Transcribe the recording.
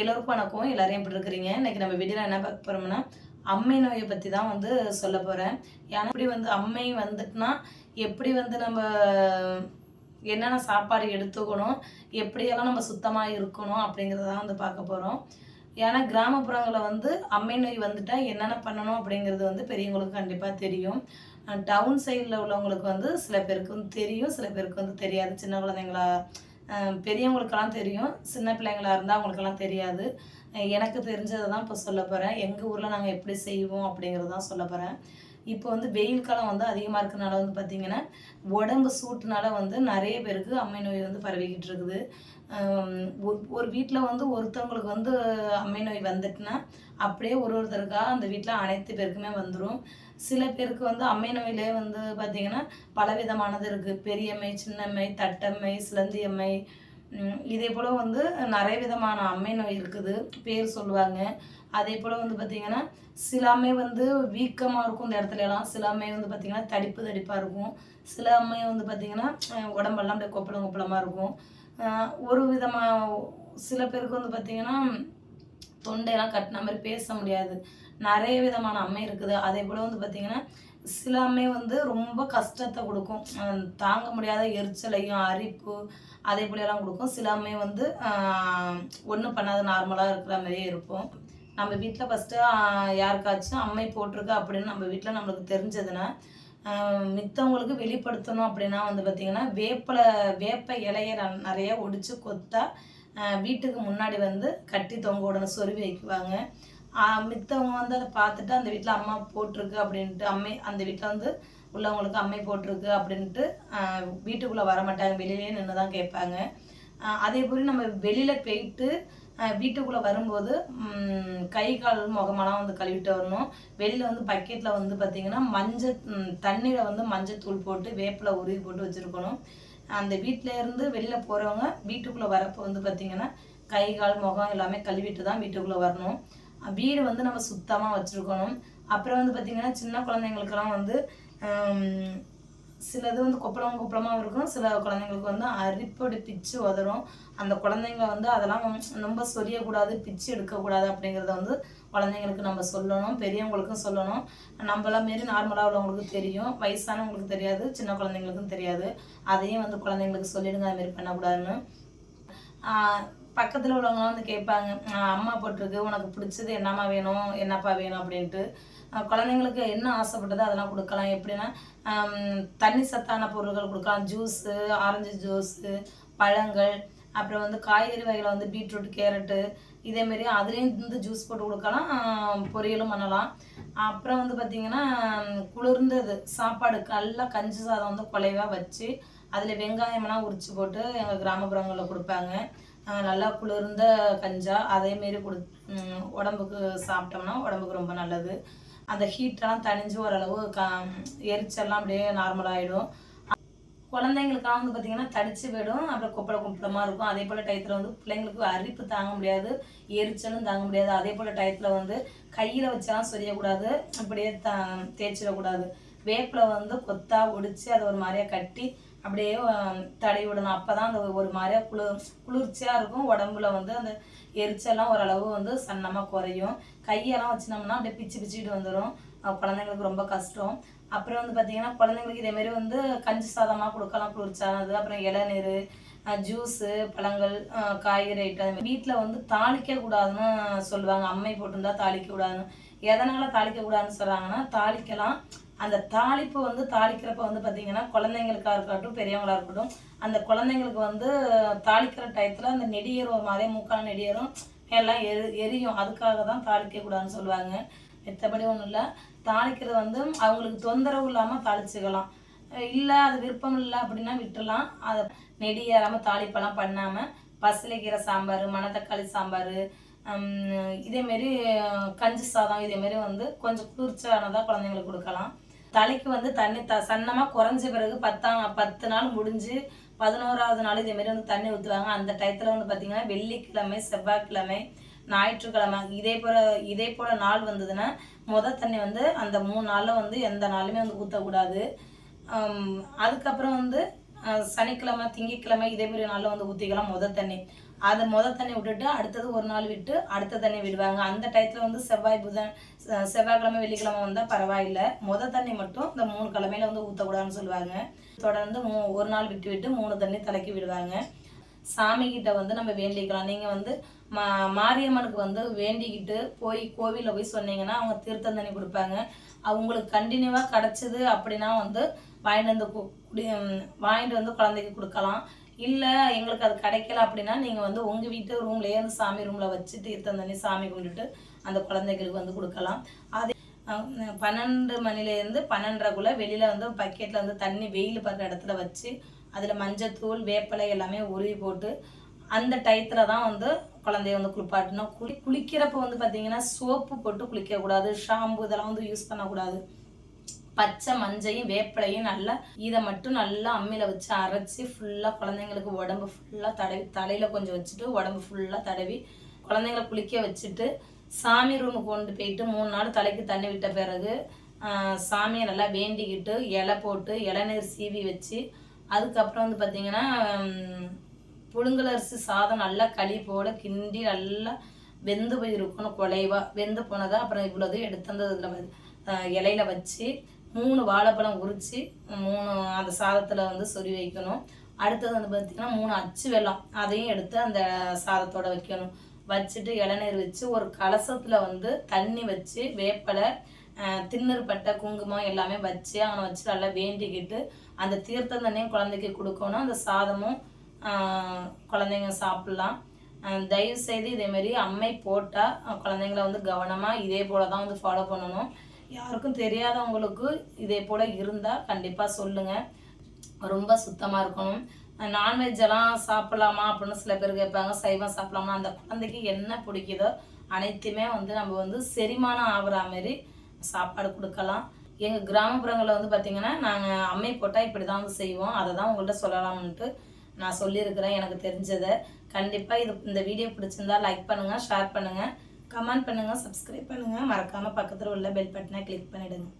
எல்லோருக்கும் வணக்கம். எல்லாரையும் எப்படி இருக்கிறீங்க? இன்னைக்கு நம்ம வீடியோவில் என்ன பார்க்க போகிறோம்னா அம்மை நோயை பற்றி தான் வந்து சொல்ல போகிறேன் ஏன்னா எப்படி வந்து அம்மை வந்துட்டுனா எப்படி வந்து நம்ம என்னென்ன சாப்பாடு எடுத்துக்கணும் எப்படியெல்லாம் நம்ம சுத்தமாக இருக்கணும் அப்படிங்கிறத தான் வந்து பார்க்க போகிறோம் ஏன்னா கிராமப்புறங்களில் வந்து அம்மை நோய் வந்துட்டா என்னென்ன பண்ணணும் அப்படிங்கிறது வந்து பெரியவங்களுக்கு கண்டிப்பாக தெரியும். டவுன் சைடில் உள்ளவங்களுக்கு வந்து சில பேருக்கு வந்து தெரியும் சில பேருக்கு வந்து தெரியாது. சின்ன குழந்தைங்களா பெரியவங்களுக்கெல்லாம் தெரியும். சின்ன பிள்ளைங்களா இருந்தால் அவங்களுக்கெல்லாம் தெரியாது. எனக்கு தெரிஞ்சதை தான் இப்போ சொல்ல போகிறேன் எங்கள் ஊரில் நாங்கள் எப்படி செய்வோம் அப்படிங்கிறது தான் சொல்ல போகிறேன் இப்போ வந்து வெயில் காலம் வந்து அதிகமாக இருக்கிறனால வந்து பார்த்திங்கன்னா உடம்பு சூட்டுனால வந்து நிறைய பேருக்கு அம்மை நோய் வந்து பரவிக்கிட்டு இருக்குது. ஒரு- வீட்டில் வந்து ஒருத்தவங்களுக்கு வந்து அம்மை நோய் வந்துட்டுனா அப்படியே ஒரு ஒருத்தருக்காக அந்த வீட்டில் அனைத்து பேருக்குமே வந்துடும் சில பேருக்கு வந்து அம்மை நோயிலே வந்து பார்த்திங்கன்னா பலவிதமானது இருக்குது பெரியம்மை சின்னம்மை தட்டம்மை சிலந்தியம்மை அம்மை இதே போல் வந்து நிறைய விதமான அம்மை நோய் இருக்குது பேர் சொல்லுவாங்க. அதே போல் வந்து பார்த்திங்கன்னா சில வந்து வீக்கமாக இருக்கும் இந்த இடத்துல எல்லாம். சில வந்து பார்த்திங்கன்னா தடிப்பு தடிப்பாக இருக்கும். சில அம்மை வந்து பார்த்திங்கன்னா உடம்பெல்லாம் அப்படியே கொப்பளம் கொப்பளமாக இருக்கும். ஒரு விதமாக சில பேருக்கு வந்து பார்த்திங்கன்னா தொண்டையெல்லாம் கட்டின மாதிரி பேச முடியாது. நிறைய விதமான அம்மை இருக்குது. அதே போல் வந்து பார்த்திங்கன்னா சிலமே வந்து ரொம்ப கஷ்டத்தை கொடுக்கும். தாங்க முடியாத எரிச்சலையும் அரிப்பு அதே போலலாம் கொடுக்கும். சிலமே வந்து ஒன்றும் பண்ணாத நார்மலாக இருக்கிற மாதிரியே இருப்போம். நம்ம வீட்டில் ஃபஸ்ட்டு யாருக்காச்சும் அம்மை போட்டிருக்கு அப்படின்னு நம்ம வீட்டில் நம்மளுக்கு தெரிஞ்சதுன்னா மித்தவங்களுக்கு வெளிப்படுத்தணும் அப்படின்னா வந்து பார்த்திங்கன்னா வேப்பலை வேப்ப இலைய ந- நிறைய ஒடிச்சு கொத்தா வீட்டுக்கு முன்னாடி வந்து கட்டி தொங்க உடனே சொருவி வைக்குவாங்க. மித்தவங்க வந்து அதை பார்த்துட்டு அந்த வீட்டில் அம்மா போட்டிருக்கு அப்படின்ட்டு அம்மை அந்த வீட்டில் வந்து உள்ளவங்களுக்கு அம்மை போட்டிருக்கு அப்படின்ட்டு வீட்டுக்குள்ளே வர மாட்டாங்க வெளியிலே நின்று தான் கேட்பாங்க அதே போல் நம்ம வெளியில் போயிட்டு வீட்டுக்குள்ளே வரும்போது கை கால் முகமெல்லாம் வந்து கழுவிட்டு வரணும். வெளியில் வந்து பக்கெட்டில் வந்து பார்த்திங்கன்னா மஞ்சள் தண்ணியில் வந்து மஞ்சத்தூள் போட்டு வேப்பிலை உருவி போட்டு வச்சுருக்கணும். அந்த வீட்டில இருந்து வெளியில் போகிறவங்க வீட்டுக்குள்ளே வரப்போ வந்து பார்த்திங்கன்னா கை கால் முகம் எல்லாமே கழுவிட்டு தான் வீட்டுக்குள்ளே வரணும். வீடு வந்து நம்ம சுத்தமாக வச்சுருக்கணும். அப்புறம் வந்து பார்த்திங்கன்னா சின்ன குழந்தைங்களுக்கெல்லாம் வந்து சிலது வந்து கொப்பளம் கொப்பளமாக இருக்கும். சில குழந்தைங்களுக்கு வந்து அரிப்பொடி பிச்சு உதறும். அந்த குழந்தைங்க வந்து அதெல்லாம் ரொம்ப சொரியக்கூடாது பிச்சு எடுக்கக்கூடாது அப்படிங்கிறத வந்து குழந்தைங்களுக்கு நம்ம சொல்லணும் பெரியவங்களுக்கும் சொல்லணும். நம்மளாம் மாரி நார்மலாக உள்ளவங்களுக்கு தெரியும். வயசானவங்களுக்கு தெரியாது சின்ன குழந்தைங்களுக்கும் தெரியாது. அதையும் வந்து குழந்தைங்களுக்கு சொல்லிடுங்க அதுமாரி பண்ணக்கூடாதுன்னு. பக்கத்தில் உள்ளவங்களாம் வந்து கேட்பாங்க அம்மா போட்டிருக்கு உனக்கு பிடிச்சது என்னம்மா வேணும் என்னப்பா வேணும்? அப்படின்ட்டு. குழந்தைங்களுக்கு என்ன ஆசைப்பட்டதோ அதெல்லாம் கொடுக்கலாம். எப்படின்னா தண்ணி சத்தான பொருட்கள் கொடுக்கலாம். ஜூஸு ஆரஞ்சு ஜூஸு பழங்கள் அப்புறம் வந்து காய்கறி வகையில் வந்து பீட்ரூட் கேரட்டு இதேமாரி அதுலேயும் வந்து ஜூஸ் போட்டு கொடுக்கலாம். பொரியலும் பண்ணலாம். அப்புறம் வந்து பார்த்திங்கன்னா குளிர்ந்தது சாப்பாடு நல்லா கஞ்சி சாதம் வந்து குலைவாக வச்சு அதில் வெங்காயமெல்லாம் உரிச்சு போட்டு எங்கள் கிராமப்புறங்களில் கொடுப்பாங்க. நல்லா குளிர்ந்த கஞ்சா அதேமாரி கொடு உடம்புக்கு சாப்பிட்டோம்னா உடம்புக்கு ரொம்ப நல்லது. அந்த ஹீட்டெல்லாம் தணிஞ்சு ஓரளவு க எரிச்சல்லாம் அப்படியே நார்மலாகிடும் குழந்தைங்களுக்காக வந்து பார்த்தீங்கன்னா தடிச்சு போயிடும். அப்புறம் கொப்பளை குப்பளமாக இருக்கும். அதே போல் டயத்தில் வந்து பிள்ளைங்களுக்கு அரிப்பு தாங்க முடியாது. எரிச்சலும் தாங்க முடியாது. அதே போல் டயத்தில் வந்து கையில் வச்சாலும் சொரியக்கூடாது. அப்படியே த தேய்ச்சிடக்கூடாது. வேப்பில் வந்து கொத்தா ஒடிச்சு அதை ஒரு மாதிரியா கட்டி அப்படியே தடவி விடணும். அப்போ தான் அந்த ஒரு மாதிரியா குளிர் குளிர்ச்சியாக இருக்கும். உடம்புல வந்து அந்த எரிச்சல்லாம் ஓரளவு வந்து சன்னமாக குறையும். கையெல்லாம் வச்சுனோம்னா அப்படியே பிச்சு பிச்சுக்கிட்டு வந்துடும் குழந்தைங்களுக்கு ரொம்ப கஷ்டம். அப்புறம் வந்து பார்த்தீங்கன்னா குழந்தைங்களுக்கு இதேமாரி வந்து கஞ்சி சாதமாக கொடுக்கலாம். குளிர்ச்சியானது. அப்புறம் இளநீர் ஜூஸு பழங்கள் காய்கறி ஐட்டம் வீட்டில் வந்து தாளிக்க கூடாதுன்னு சொல்லுவாங்க. அம்மை போட்டிருந்தா தாளிக்க கூடாதுன்னு. எதனால் தாளிக்க கூடாதுன்னு சொல்கிறாங்கன்னா தாளிக்கலாம். அந்த தாளிப்பு வந்து தாளிக்கிறப்ப வந்து பார்த்தீங்கன்னா குழந்தைங்களுக்காக இருக்கட்டும் பெரியவங்களா இருக்கட்டும் அந்த குழந்தைங்களுக்கு வந்து தாளிக்கிற டயத்தில் அந்த நெடியரும் ஒரு மாதிரி மூக்கால் நெடியரும் எல்லாம் எரி எரியும். அதுக்காக தான் தாளிக்கக்கூடாதுன்னு சொல்லுவாங்க. மத்தபடி ஒன்றும் இல்லை. தாளிக்கிறது வந்து அவங்களுக்கு தொந்தரவு இல்லாமல் தாளிச்சுக்கலாம். இல்லை அது விருப்பம் இல்லை அப்படின்னா விட்டுலாம். அதை நெடியேறாமல் தாளிப்பெல்லாம் பண்ணாமல் பசலைக்கீரை சாம்பார் மணத்தக்காளி சாம்பார் இதேமாரி கஞ்சி சாதம் இதேமாரி வந்து கொஞ்சம் குளிர்ச்சியானதாக குழந்தைங்களுக்கு கொடுக்கலாம். தலைக்கு வந்து தண்ணி த சன்னமாக குறைஞ்ச பிறகு பத்தாம் பத்து நாள் முடிஞ்சு பதினோராவது நாள் இதேமாரி வந்து தண்ணி ஊற்றுவாங்க அந்த டயத்தில் வந்து பார்த்திங்கன்னா வெள்ளிக்கிழமை செவ்வாய்க்கிழமை ஞாயிற்றுக்கிழமை இதே போல் இதே போல் நாள் வந்ததுன்னா முத தண்ணி வந்து அந்த மூணு நாளில் வந்து எந்த நாளுமே வந்து ஊற்றக்கூடாது அதுக்கப்புறம் வந்து சனிக்கிழமை திங்கட்கிழமை இதே மாதிரி நாளில் வந்து ஊற்றிக்கலாம் முத தண்ணி. அதை முத தண்ணி விட்டுட்டு அடுத்தது ஒரு நாள் விட்டு அடுத்த தண்ணி விடுவாங்க. அந்த டயத்தில் வந்து செவ்வாய் புதன் செவ்வாய்க்கிழமை வெள்ளிக்கிழமை வந்தால் பரவாயில்ல. முத தண்ணி மட்டும் இந்த மூணு கிழமையில வந்து ஊற்றக்கூடாதுன்னு சொல்லுவாங்க. தொடர்ந்து மூ ஒரு நாள் விட்டு விட்டு மூணு தண்ணி தலைக்கு விடுவாங்க. சாமிகிட்ட வந்து நம்ம வேண்டிக்கலாம். நீங்கள் வந்து மா மாரியம்மனுக்கு வந்து வேண்டிக்கிட்டு போய் கோவிலில் போய் சொன்னீங்கன்னா அவங்க தீர்த்தம் தண்ணி கொடுப்பாங்க. அவங்களுக்கு கண்டினியூவாக கிடச்சிது அப்படின்னா வந்து வாங்கிட்டு வந்து குடி வாங்கிட்டு வந்து குழந்தைக்கு கொடுக்கலாம். இல்லை எங்களுக்கு அது கிடைக்கல அப்படின்னா நீங்கள் வந்து உங்கள் வீட்டு ரூம்லேயே வந்து சாமி ரூமில் வச்சு தீர்த்தம் தண்ணி சாமி கும்பிட்டுட்டு அந்த குழந்தைகளுக்கு வந்து கொடுக்கலாம். அதே பன்னெண்டு மணிலேருந்து பன்னெண்டரைக்குள்ளே வெளியில் வந்து பக்கெட்டில் வந்து தண்ணி வெயில் படுற இடத்துல வச்சு அதில் மஞ்சத்தூள் வேப்பிலை எல்லாமே உருவி போட்டு அந்த டயத்தில் தான் வந்து குழந்தைய வந்து குளிப்பாட்டணும். குளி குளிக்கிறப்ப வந்து பார்த்தீங்கன்னா சோப்பு போட்டு குளிக்கக்கூடாது ஷாம்பு இதெல்லாம் வந்து யூஸ் பண்ணக்கூடாது. பச்சை மஞ்சையும் வேப்பிலையும் நல்லா இதை மட்டும் நல்லா அம்மியில் வச்சு அரைச்சி ஃபுல்லாக குழந்தைங்களுக்கு உடம்பு ஃபுல்லாக தடவி தலையில் கொஞ்சம் வச்சுட்டு உடம்பு ஃபுல்லாக தடவி குழந்தைங்கள குளிக்க வச்சுட்டு சாமி ரூமுக்கு கொண்டு போயிட்டு மூணு நாள் தலைக்கு தண்ணி விட்ட பிறகு சாமியை நல்லா வேண்டிக்கிட்டு இலை போட்டு இளநீர் சீவி வச்சு அதுக்கப்புறம் வந்து பார்த்திங்கன்னா புழுங்கலரிசி சாதம் நல்லா களி போட கிண்டி நல்லா வெந்து போய் இருக்கணும் குலைவா. வெந்து போனதை அப்புறம் இவ்வளோதையும் எடுத்து அந்த இதில் இலையில வச்சு மூணு வாழைப்பழம் உரித்து மூணு அந்த சாதத்தில் வந்து சொறி வைக்கணும். அடுத்தது வந்து பார்த்திங்கன்னா மூணு அச்சு வெல்லம். அதையும் எடுத்து அந்த சாதத்தோட வைக்கணும். வச்சுட்டு இளநீர் வச்சு ஒரு கலசத்தில் வந்து தண்ணி வச்சு வேப்பலை அஹ், பட்டை குங்குமம் எல்லாமே வச்சு அவனை வச்சு நல்லா வேண்டிக்கிட்டு அந்த தீர்த்தம் தண்ணியும் குழந்தைக்கு கொடுக்கணும். அந்த சாதமும் குழந்தைங்க சாப்பிட்லாம். தயவு செய்து இதேமாரி அம்மை போட்டால் குழந்தைங்கள வந்து கவனமாக இதே போல தான் வந்து ஃபாலோ பண்ணணும். யாருக்கும் தெரியாதவங்களுக்கு இதே போல் இருந்தால் கண்டிப்பாக சொல்லுங்கள் ரொம்ப சுத்தமாக இருக்கணும். நான்வெஜ் எல்லாம் சாப்பிடலாமா அப்படின்னு சில பேர் கேட்பாங்க. சைவம் சாப்பிடலாமா? அந்த குழந்தைக்கு என்ன பிடிக்குதோ அனைத்துமே வந்து நம்ம வந்து செரிமானம் ஆகிற மாதிரி சாப்பாடு கொடுக்கலாம். எங்கள் கிராமப்புறங்களில் வந்து பார்த்திங்கன்னா நாங்கள் அம்மை போட்டால் இப்படி தான் வந்து செய்வோம். அதை தான் உங்கள்கிட்ட சொல்லலாம்ன்ட்டு நான் சொல்லியிருக்கிறேன். எனக்கு தெரிஞ்சதை. கண்டிப்பாக இது இந்த வீடியோ பிடிச்சிருந்தா லைக் பண்ணுங்கள் ஷேர் பண்ணுங்கள் கமெண்ட் பண்ணுங்கள் சப்ஸ்கிரைப் பண்ணுங்கள் மறக்காமல் பக்கத்தில் உள்ள பெல் பட்டனை கிளிக் பண்ணிவிடுங்க